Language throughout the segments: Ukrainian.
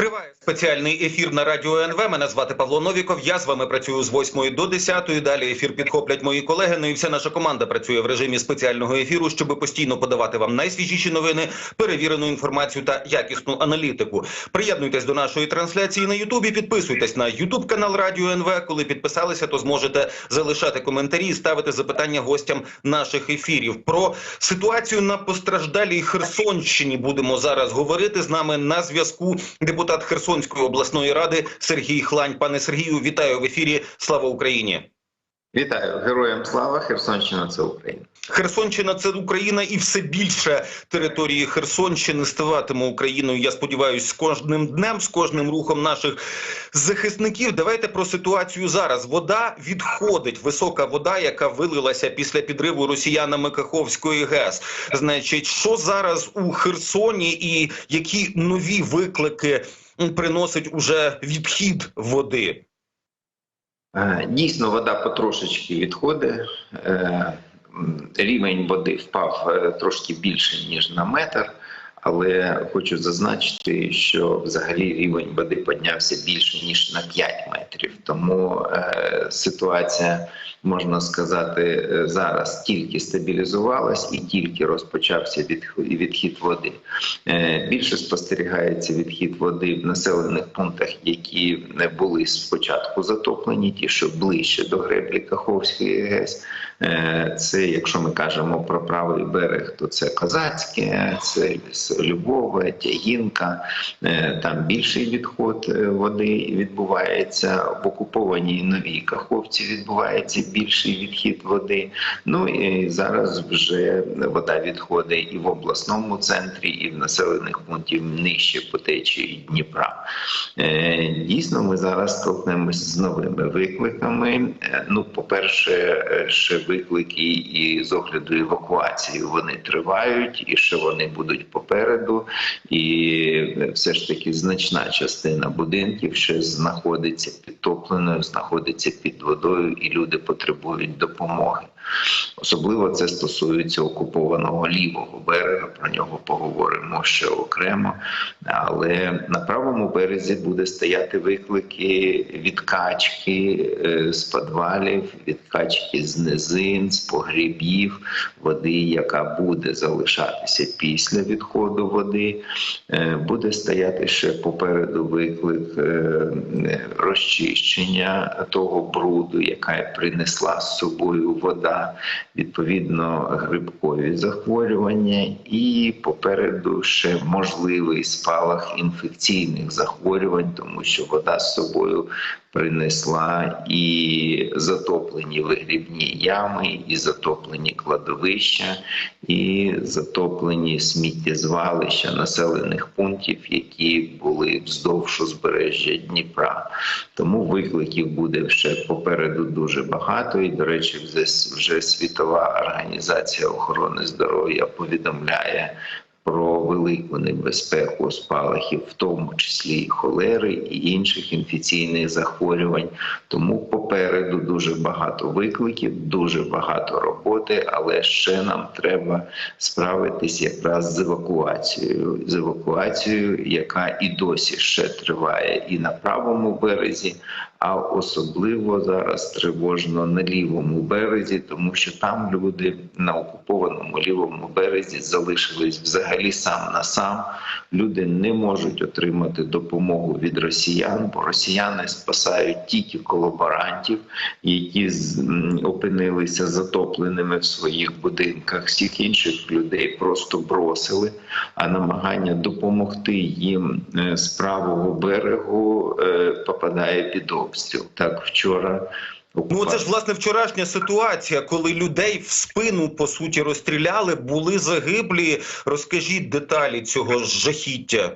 Триває спеціальний ефір на радіо НВ. Мене звати Павло Новіков. Я з вами працюю з 8 до 10. Далі ефір підхоплять мої колеги. Ну і вся наша команда працює в режимі спеціального ефіру, щоб постійно подавати вам найсвіжіші новини, перевірену інформацію та якісну аналітику. Приєднуйтесь до нашої трансляції на Ютубі. Підписуйтесь на Ютуб канал Радіо НВ. Коли підписалися, то зможете залишати коментарі і ставити запитання гостям наших ефірів. Про ситуацію на постраждалій Херсонщині будемо зараз говорити. З нами на зв'язку депутат Херсонської обласної ради Сергій Хлань. Пане Сергію, вітаю в ефірі. Слава Україні! Вітаю героям слава Херсонщина. Це Україна. Херсонщина це Україна, і все більше території Херсонщини ставатиме Україною. Я сподіваюся, з кожним днем, з кожним рухом наших захисників. Давайте про ситуацію зараз. Вода відходить. Висока вода, яка вилилася після підриву росіянами Каховської ГЕС. Значить, що зараз у Херсоні, і які нові виклики приносить уже відхід води? Е, Дійсно, вода потрошечки відходить. Е, Рівень води впав е, трошки більше ніж на метр, але хочу зазначити, що взагалі рівень води піднявся більше ніж на 5 метрів. Тому е, ситуація можна сказати зараз тільки стабілізувалась і тільки розпочався відхід води. Е, Більше спостерігається відхід води в населених пунктах, які не були спочатку затоплені, ті, що ближче до греблі Каховської ГЕС. Е, Це, якщо ми кажемо про правий берег, то це Козацьке, це Любове, Тягінка. Е, Там більший відход води відбувається в окупованій новій Каховці. Відбувається більший відхід води. Ну і зараз вже вода відходить і в обласному центрі, і в населених пунктів нижче по течії Дніпра. Е, Дійсно, ми зараз столкнемося з новими викликами. Е, Ну, по-перше, ще виклики і з огляду евакуації вони тривають, і ще вони будуть попереду. І все ж таки значна частина будинків ще знаходиться підтопленою, знаходиться під водою, і люди потребують допомоги. Особливо це стосується окупованого лівого берега. Про нього поговоримо ще окремо. Але на правому березі буде стояти виклики відкачки з підвалів, відкачки з низин, з погрібів, води, яка буде залишатися після відходу води. Буде стояти ще попереду виклик розчищення того бруду, яка принесла з собою вода відповідно грибкові захворювання, і попереду ще можливий спалах інфекційних захворювань, тому що вода з собою принесла і затоплені вигрібні ями, і затоплені кладовища, і затоплені сміттєзвалища населених пунктів, які були вздовж узбережжя Дніпра. Тому викликів буде ще попереду дуже багато. І, до речі, вже світова організація охорони здоров'я повідомляє. Про велику небезпеку спалахів, в тому числі холери і інших інфекційних захворювань. Тому попереду дуже багато викликів, дуже багато роботи, але ще нам треба справитись якраз з евакуацією, з евакуацією, яка і досі ще триває, і на правому березі. А особливо зараз тривожно на лівому березі, тому що там люди на окупованому лівому березі залишились взагалі сам на сам. Люди не можуть отримати допомогу від росіян, бо росіяни спасають тільки колаборантів, які опинилися затопленими в своїх будинках. Всіх інших людей просто бросили. А намагання допомогти їм з правого берегу попадає під обстріл. Так вчора. Ну, це ж власне вчорашня ситуація, коли людей в спину по суті розстріляли, були загиблі. Розкажіть деталі цього жахіття.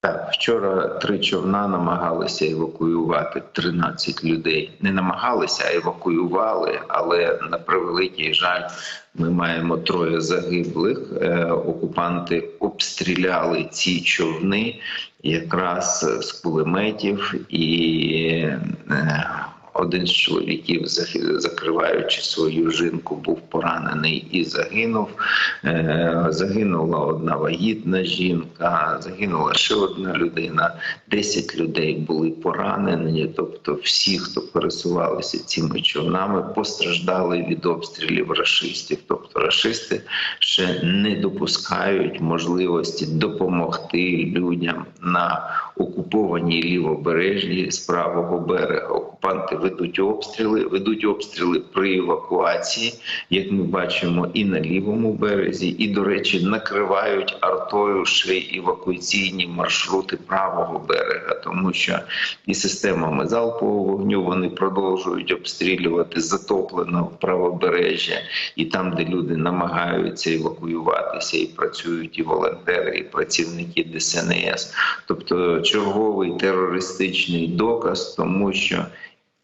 Так, вчора три човна намагалися евакуювати 13 людей. Не намагалися, а евакуювали. Але на превеликий жаль, ми маємо троє загиблих. Е, окупанти обстріляли ці човни якраз з кулеметів і. Один з чоловіків, закриваючи свою жінку, був поранений і загинув. Е, Загинула одна вагітна жінка, загинула ще одна людина. 10 людей були поранені. Тобто, всі, хто пересувалися цими човнами, постраждали від обстрілів рашистів. Тобто, рашисти ще не допускають можливості допомогти людям на окупованій лівобережжі з правого берега. Окупанти ведуть обстріли, ведуть обстріли при евакуації, як ми бачимо, і на лівому березі, і, до речі, накривають артою ще евакуаційні маршрути правого берега, тому що і системами залпового вогню вони продовжують обстрілювати затоплено правобережжя, і там, де люди намагаються евакуюватися, і працюють і волонтери, і працівники ДСНС, тобто черговий терористичний доказ, тому що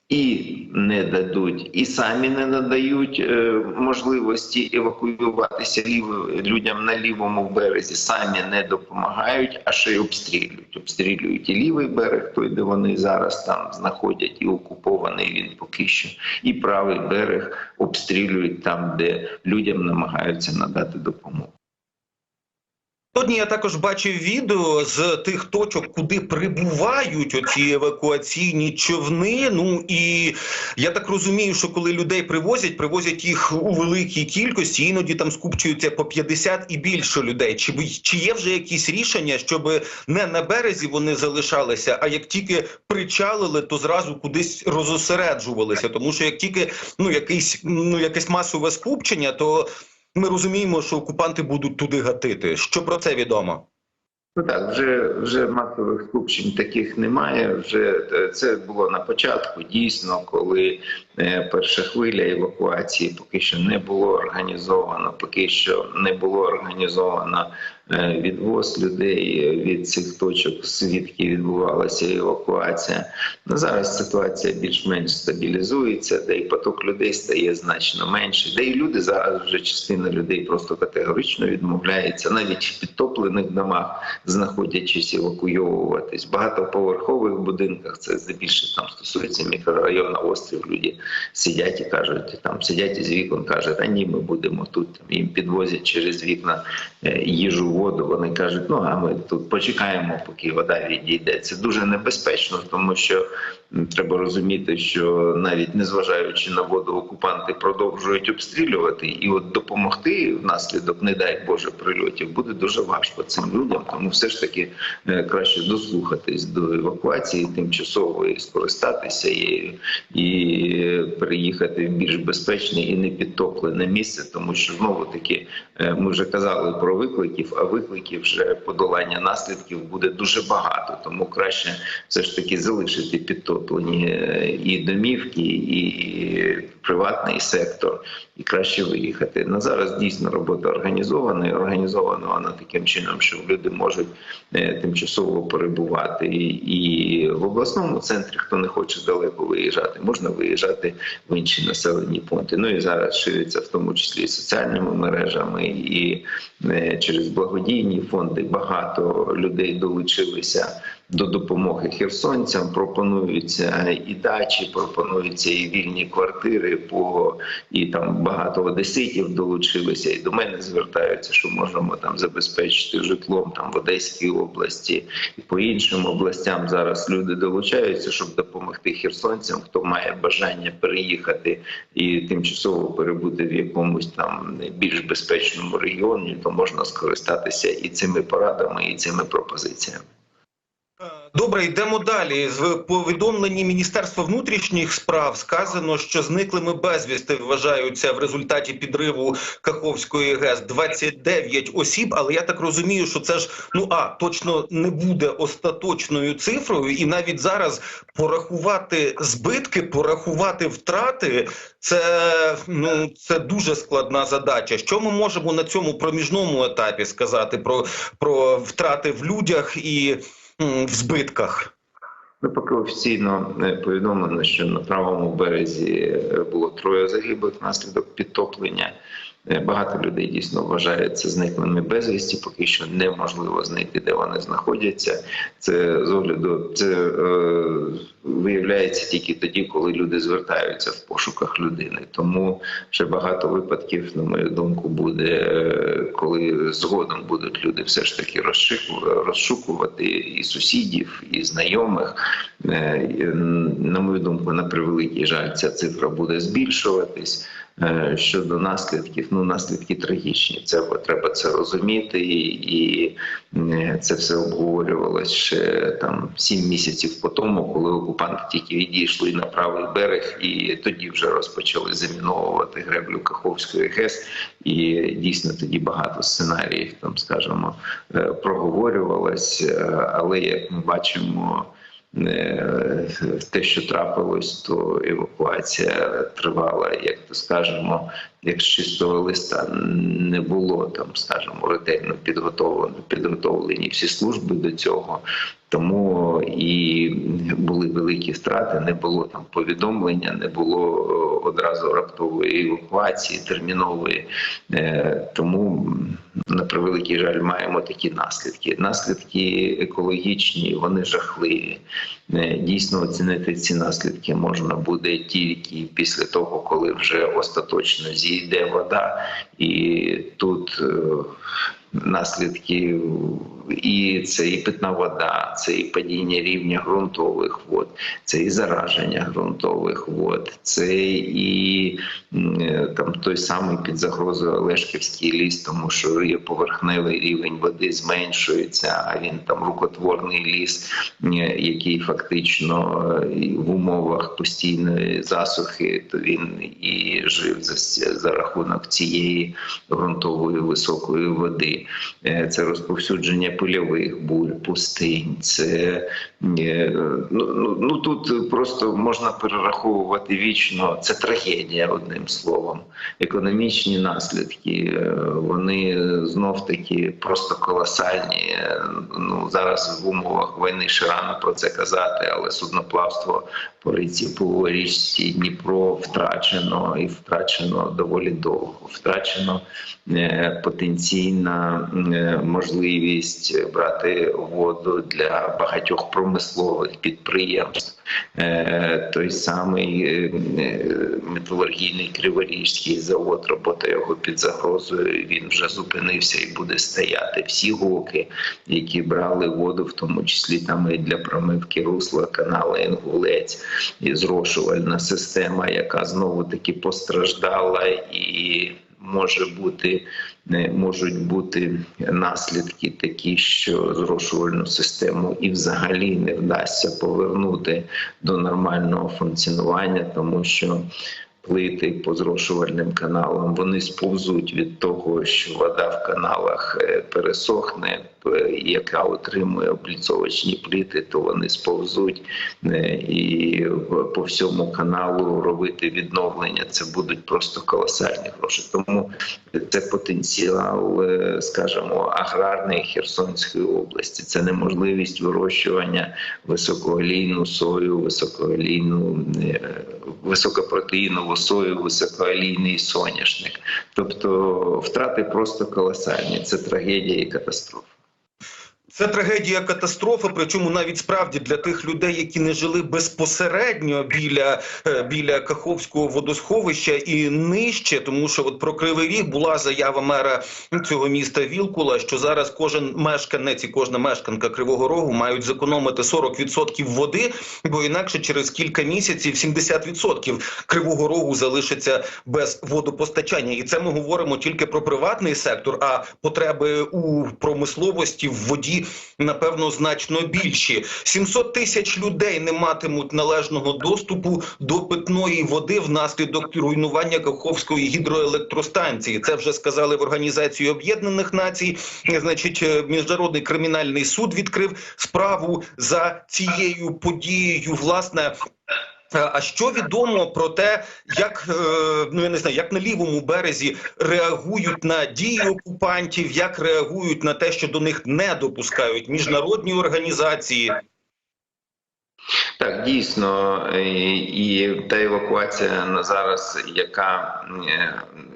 і не дадуть, і самі не надають е, можливості евакуюватися людям на лівому березі, самі не допомагають, а ще й обстрілюють. Обстрілюють і лівий берег, той, де вони зараз там знаходять, і окупований він поки що, і правий берег обстрілюють там, де людям намагаються надати допомогу. Сьогодні я також бачив відео з тих точок, куди прибувають оці евакуаційні човни. Ну і я так розумію, що коли людей привозять, привозять їх у великій кількості, іноді там скупчуються по 50 і більше людей. Чи чи є вже якісь рішення, щоб не на березі вони залишалися, а як тільки причалили, то зразу кудись розосереджувалися? Тому що як тільки ну якийсь ну якесь масове скупчення, то ми розуміємо, що окупанти будуть туди гатити. Що про це відомо? Ну так, вже вже масових скупчень таких немає. Вже е, це було на початку. Дійсно, коли перша хвиля евакуації поки що не було організовано, поки що не було організовано е, відвоз людей від цих точок, звідки відбувалася евакуація. Ну зараз ситуація більш-менш стабілізується, де і поток людей стає значно менше, де і люди зараз вже частина людей просто категорично відмовляється, навіть в підтоплених домах знаходячись евакуйовуватись. В багатоповерхових будинках це здебільшого там стосується мікрорайону острів. Люди сидять і кажуть, там сидять із вікон, кажуть, а ні, ми будемо тут. Їм підвозять через вікна е, їжу, воду. Вони кажуть, ну а ми тут почекаємо, поки вода відійде. Це дуже небезпечно, тому що треба розуміти, що навіть незважаючи на воду, окупанти продовжують обстрілювати, і от допомогти внаслідок, не дай Боже, прильотів буде дуже важко цим людям. Тому все ж таки е, краще дослухатись до евакуації тимчасово і скористатися і, і переїхати в більш безпечне і не підтоплене місце, тому що знову таки е, ми вже казали про викликів, а викликів вже подолання наслідків буде дуже багато. Тому краще все ж таки залишити підтоплені е, і домівки, і приватний сектор, і краще виїхати. На зараз дійсно робота організована, і організована вона таким чином, що люди можуть е, тимчасово перебувати і, і в обласному центрі, хто не хоче далеко виїжджати, можна виїжджати в інші населені пункти. Ну і зараз шириться в тому числі і соціальними мережами, і е, через благодійні фонди багато людей долучилися до допомоги херсонцям. Пропонуються і дачі, пропонуються і вільні квартири. По і там багато одеситів долучилися, і до мене звертаються, що можемо там забезпечити житлом там в Одеській області і по іншим областям. Зараз люди долучаються, щоб допомогти херсонцям, хто має бажання переїхати і тимчасово перебути в якомусь там більш безпечному регіоні, то можна скористатися і цими порадами, і цими пропозиціями. Добре, йдемо далі. В повідомленні Міністерства внутрішніх справ сказано, що зниклими безвісти вважаються в результаті підриву Каховської ГЕС 29 осіб. Але я так розумію, що це ж ну а точно не буде остаточною цифрою, і навіть зараз порахувати збитки, порахувати втрати це ну це дуже складна задача. Що ми можемо на цьому проміжному етапі сказати про, про втрати в людях і в збитках? Ну, поки офіційно повідомлено, що на правому березі е, було троє загиблих внаслідок підтоплення. Е, Багато людей дійсно вважають це зниклими безвісті, поки що неможливо знайти, де вони знаходяться. Це з огляду це е, виявляється тільки тоді, коли люди звертаються в пошуках людини. Тому ще багато випадків, на мою думку, буде е, коли згодом будуть люди все ж таки розшукувати і сусідів, і знайомих. Е, На мою думку, на превеликий жаль, ця цифра буде збільшуватись. Е, Щодо наслідків, ну наслідки трагічні. Це треба це розуміти, і, е, це все обговорювалось ще там сім місяців по тому, коли окупанти тільки відійшли на правий берег, і тоді вже розпочали заміновувати греблю Каховської ГЕС. І дійсно тоді багато сценаріїв там, скажімо, е, проговорювалось, але як ми бачимо. Те, що трапилось, то евакуація тривала, як то скажемо, як з чистого листа не було там, скажімо, ретельно підготовлені, підготовлені всі служби до цього. Тому і були великі втрати, не було там повідомлення, не було е, одразу раптової евакуації, термінової. Е, Тому на превеликий жаль маємо такі наслідки. Наслідки екологічні, вони жахливі. Е, Дійсно оцінити ці наслідки можна буде тільки після того, коли вже остаточно зійде вода, і тут наслідки і це і питна вода, це і падіння рівня ґрунтових вод, це і зараження ґрунтових вод, це і е, там той самий під загрозою Олешківський ліс, тому що є поверхневий рівень води зменшується, а він там рукотворний ліс, е, який фактично е, в умовах постійної засухи, то він і жив за, за рахунок цієї ґрунтової високої води. Е, Це розповсюдження пильових буль, пустинь. Це е, ну, ну, ну тут просто можна перераховувати вічно. Це трагедія, одним словом. Економічні наслідки е, вони знов таки просто колосальні. Ну зараз в умовах війни ще рано про це казати, але судноплавство по ріці по річці Дніпро втрачено і втрачено доволі довго. Втрачено потенційна можливість брати воду для багатьох промислових підприємств. Е, Той самий е, е, металургійний Криворізький завод, робота його під загрозою. Він вже зупинився і буде стояти. Всі гоки, які брали воду, в тому числі там і для промивки русла каналу Інгулець, і зрошувальна система, яка знову таки постраждала і. Може бути можуть бути наслідки такі, що зрошувальну систему і взагалі не вдасться повернути до нормального функціонування, тому що плити по зрошувальним каналам вони сповзуть від того, що вода в каналах е, пересохне, е, яка отримує обліцовочні пліти, то вони сповзуть е, і по всьому каналу робити відновлення. Це будуть просто колосальні гроші. Тому це потенціал, скажімо, аграрної Херсонської області. Це неможливість вирощування високоолійну сою, високоолійну е, високопротеїнову сою, високоалійний соняшник. Тобто втрати просто колосальні. Це трагедія і катастрофа. Це трагедія катастрофа, причому навіть справді для тих людей, які не жили безпосередньо біля, е, біля Каховського водосховища і нижче, тому що от про Кривий Ріг була заява мера цього міста Вілкула, що зараз кожен мешканець і кожна мешканка Кривого Рогу мають зекономити 40% води, бо інакше через кілька місяців 70% Кривого Рогу залишиться без водопостачання. І це ми говоримо тільки про приватний сектор, а потреби у промисловості в воді напевно значно більші. 700 тисяч людей не матимуть належного доступу до питної води внаслідок руйнування Каховської гідроелектростанції. Це вже сказали в Організації Об'єднаних Націй. Значить, е, міжнародний кримінальний суд відкрив справу за цією подією. Власне. Е, А що відомо про те, як е, ну я не знаю, як на лівому березі реагують на дії окупантів, як реагують на те, що до них не допускають міжнародні організації? Так, дійсно, е, і та евакуація на зараз, яка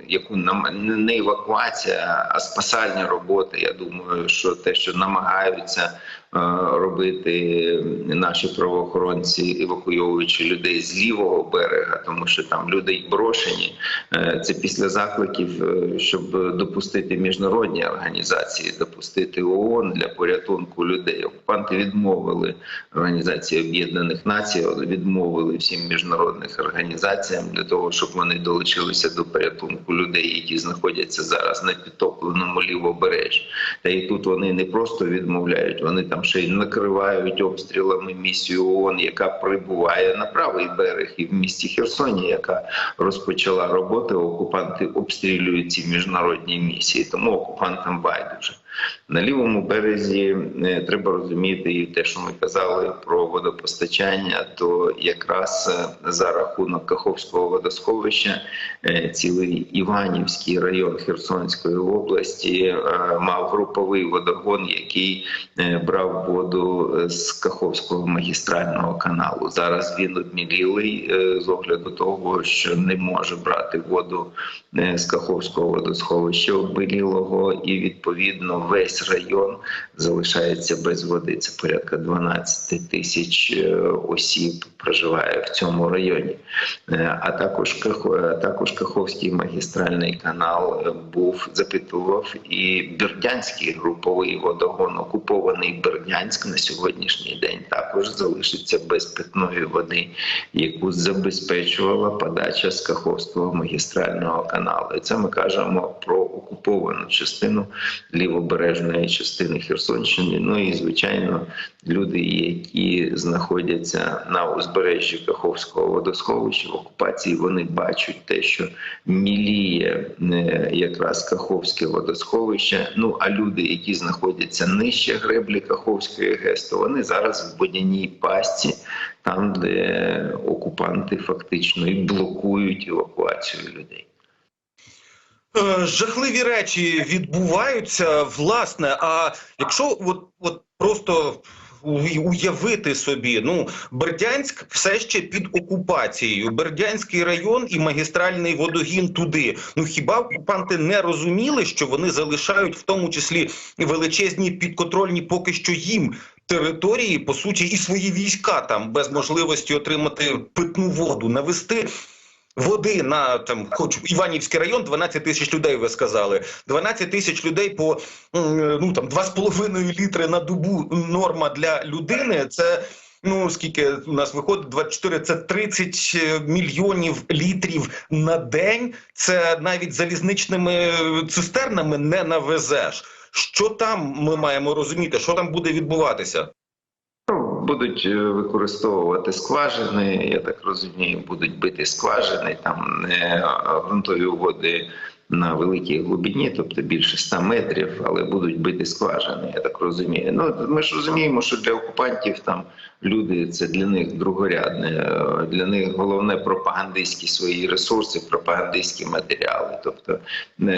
яку нам не евакуація, а спасальні роботи. Я думаю, що те, що намагаються робити наші правоохоронці, евакуйовуючи людей з лівого берега, тому що там люди брошені. Е, Це після закликів, е, щоб допустити міжнародні організації, допустити ООН для порятунку людей. Окупанти відмовили Організації Об'єднаних Націй, відмовили всім міжнародним організаціям для того, щоб вони долучилися до порятунку людей, які знаходяться зараз на підтопленому лівобережжі. Та і тут вони не просто відмовляють, вони там ще й накривають обстрілами місію ООН, яка прибуває на правий берег, і в місті Херсоні, яка розпочала роботи. Окупанти обстрілюють ці міжнародні місії, тому окупантам байдуже. На лівому березі е, треба розуміти і те, що ми казали про водопостачання, то якраз е, за рахунок Каховського водосховища е, цілий Іванівський район Херсонської області мав груповий водогон, який брав воду з Каховського магістрального каналу. Зараз він обмілілий з огляду того, що не може брати воду з Каховського водосховища обмілілого, і відповідно весь район залишається без води. Це порядка 12 тисяч е, осіб проживає в цьому районі. Е, А також а також Каховський магістральний канал е, був запитував і Бердянський груповий водогон. Окупований Бердянськ на сьогоднішній день також залишиться без питної води, яку забезпечувала подача з Каховського магістрального каналу. І це ми кажемо про окуповану частину лівобережної частини Херсонщини. Ну і звичайно, люди, які знаходяться на узбережжі Каховського водосховища в окупації, вони бачать те, що міліє е, якраз Каховське водосховище. Ну а люди, які знаходяться нижче греблі Каховської ГЕС, то вони зараз в водяній пастці, там де окупанти фактично і блокують евакуацію людей. Е, Жахливі речі відбуваються, власне. А якщо от, от просто уявити собі, ну Бердянськ все ще під окупацією. Бердянський район і магістральний водогін туди. Ну хіба окупанти не розуміли, що вони залишають в тому числі величезні підконтрольні поки що їм території, по суті, і свої війська там без можливості отримати питну воду, навести води на там, хоч Іванівський район, 12 тисяч людей. Ви сказали, 12 тисяч людей по ну там 2,5 літри на добу норма для людини. Це ну скільки у нас виходить 24, Це 30 мільйонів літрів на день. Це навіть залізничними цистернами не навезеш. Що там ми маємо розуміти? Що там буде відбуватися? Будуть е, використовувати скважини, я так розумію, будуть бити скважини, там не ґрунтові води на великій глибині, тобто більше 100 метрів, але будуть бити скважини, я так розумію. Ну ми ж розуміємо, що для окупантів там люди це для них другорядне. Для них головне пропагандистські свої ресурси, пропагандистські матеріали. Тобто,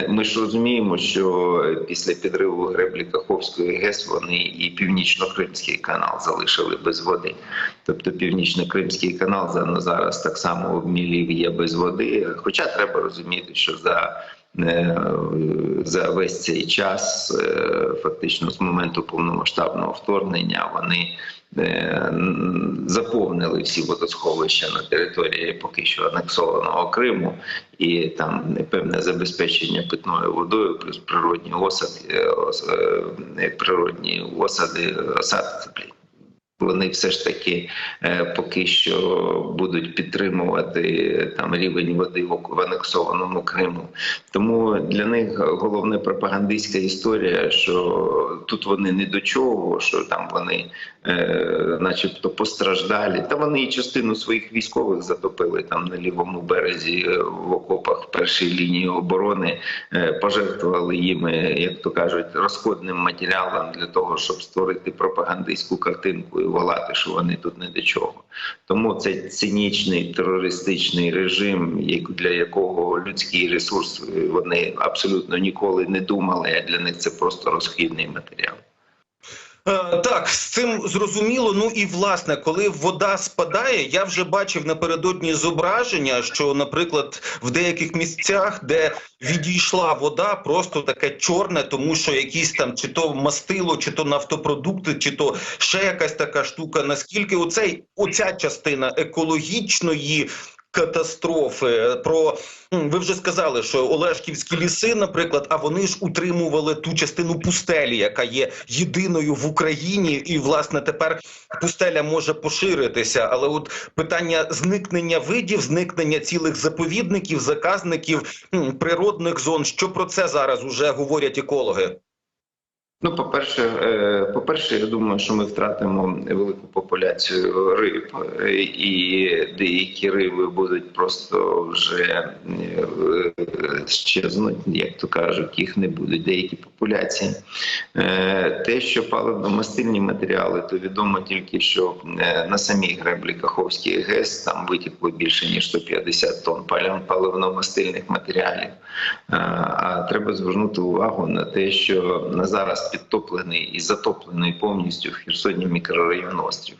ми ж розуміємо, що після підриву греблі Каховської ГЕС вони і північно-кримський канал залишили без води. Тобто північно-кримський канал за- зараз так само обмілів є без води. Хоча треба розуміти, що за за весь цей час, е, фактично з моменту повномасштабного вторгнення, вони е, заповнили всі водосховища на території поки що анексованого Криму, і там певне забезпечення питною водою, плюс природні осади, е, ос- е, природні осади, осадки. Вони все ж таки е, поки що будуть підтримувати там рівень води в анексованому Криму. Тому для них головне пропагандистська історія, що тут вони не до чого, що там вони, е, начебто, постраждалі. Та вони і частину своїх військових затопили там на лівому березі е, в окопах в першій лінії оборони, е, пожертвували їм, е, як то кажуть, розходним матеріалом для того, щоб створити пропагандистську картинку і волати, що вони тут не до чого. Тому це цинічний терористичний режим, для якого людський ресурс е, вони абсолютно ніколи не думали. А для них це просто розхідний матеріал. Е, Так, з цим зрозуміло. Ну і власне, коли вода спадає, я вже бачив напередодні зображення, що, наприклад, в деяких місцях, де відійшла вода, просто таке чорне, тому що якісь там чи то мастило, чи то нафтопродукти, чи то ще якась така штука. Наскільки оцей оця частина екологічної катастрофи про ви вже сказали, що Олешківські ліси, наприклад, а вони ж утримували ту частину пустелі, яка є єдиною в Україні, і власне тепер пустеля може поширитися. Але от питання зникнення видів, зникнення цілих заповідників, заказників природних зон. Що про це зараз уже говорять екологи? Ну, по-перше, е, по-перше, я думаю, що ми втратимо велику популяцію риб, е, і деякі риби будуть просто вже е, щезнуть, як то кажуть, їх не будуть. Деякі популяції. Те, що паливно-мастильні матеріали, то відомо тільки, що на самій греблі Каховській ГЕС там витекло більше ніж 150 тонн палив- паливно-мастильних матеріалів. А треба звернути увагу на те, що на зараз підтоплений і затоплений повністю в Херсоні мікрорайон Острів.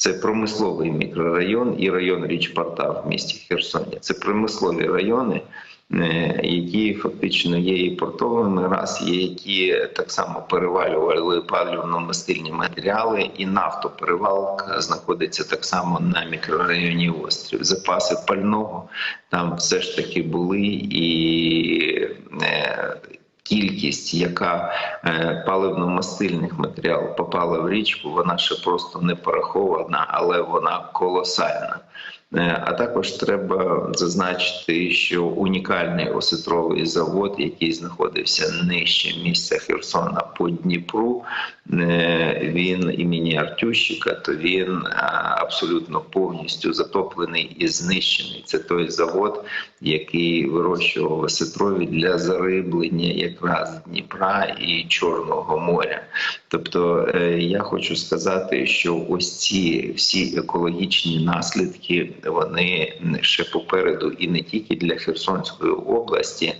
Це промисловий мікрорайон і район Річпорта в місті Херсоні. Це промислові райони, е, які фактично є і портовими, раз є, які так само перевалювали палівно-мастильні матеріали, і нафтоперевалка знаходиться так само на мікрорайоні Острів. Запаси пального там все ж таки були і. Кількість, яка е, паливно-мастильних матеріалів попала в річку, вона ще просто не порахована, але вона колосальна. Е, А також треба зазначити, що унікальний осетровий завод, який знаходився нижче місця Херсона по Дніпру, е, він імені Артющика, то він е, абсолютно повністю затоплений і знищений. Це той завод, який вирощував осетрові для зариблення якраз Дніпра і Чорного моря. Тобто я хочу сказати, що ось ці всі екологічні наслідки вони ще попереду, і не тільки для Херсонської області,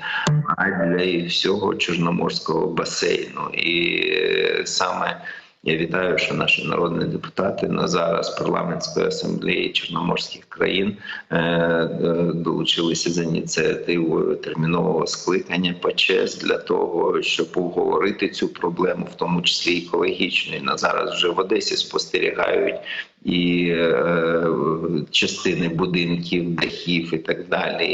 а й для всього Чорноморського басейну. І е, саме я вітаю, що наші народні депутати на зараз парламентської асамблеї чорноморських країн е, е, долучилися з ініціативою термінового скликання ПАЧЕС для того, щоб обговорити цю проблему, в тому числі екологічну. На зараз вже в Одесі спостерігають і е, частини будинків, дахів і так далі,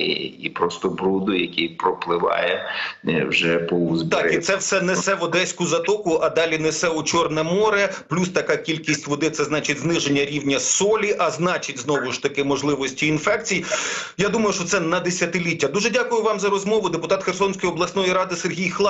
і просто бруду, який пропливає е, вже по Так, і це все несе в Одеську затоку, а далі несе у Чорне море. Плюс така кількість води це значить зниження рівня солі, а значить знову ж таки можливості інфекцій. Я думаю, що це на десятиліття. Дуже дякую вам за розмову. Депутат Херсонської обласної ради Сергій Хлань.